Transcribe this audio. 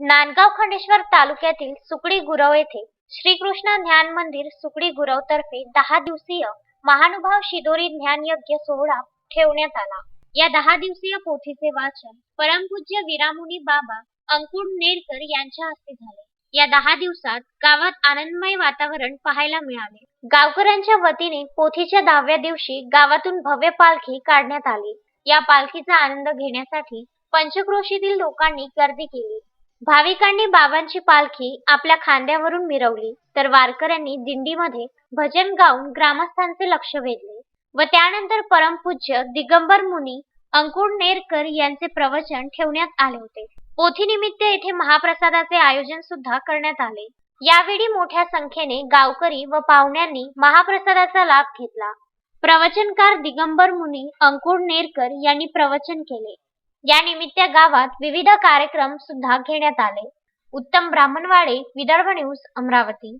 नांदगाव खंडेश्वर तालुक्यातील सुकडी गुरव येथे श्रीकृष्ण ज्ञान मंदिर सुकडी गुरव तर्फे दहा दिवसीय महानुभाव शिदोरी ज्ञान यज्ञ सोहळा ठेवण्यात आला. या दहा दिवसीय पोथीचे वाचन परमपूज्य विरामुनी बाबा अंकुर नेरकर यांच्या हस्ते झाले. या दहा दिवसात गावात आनंदमय वातावरण पाहायला मिळाले. गावकऱ्यांच्या वतीने पोथीच्या दहाव्या दिवशी गावातून भव्य पालखी काढण्यात आली. या पालखीचा आनंद घेण्यासाठी पंचक्रोशीतील लोकांनी गर्दी केली. भाविकांनी बाबांची पालखी आपल्या खांद्यावरून मिरवली. तर वारकऱ्यांनी दिंडीमध्ये भजन गाऊन ग्रामस्थांचे लक्ष वेधले व त्यानंतर परमपूज्य दिगंबर मुनी अंकुर नेरकर यांचे प्रवचन ठेवण्यात आले होते. पोथीनिमित्त येथे महाप्रसादाचे आयोजन सुद्धा करण्यात आले. यावेळी मोठ्या संख्येने गावकरी व पाहुण्यांनी महाप्रसादाचा लाभ घेतला. प्रवचनकार दिगंबर मुनी अंकुर नेरकर यांनी प्रवचन केले. या निमित्त गावात विविध कार्यक्रम सुद्धा घेण्यात आले. उत्तम ब्राह्मणवाडे विदर्भ न्यूज अमरावती.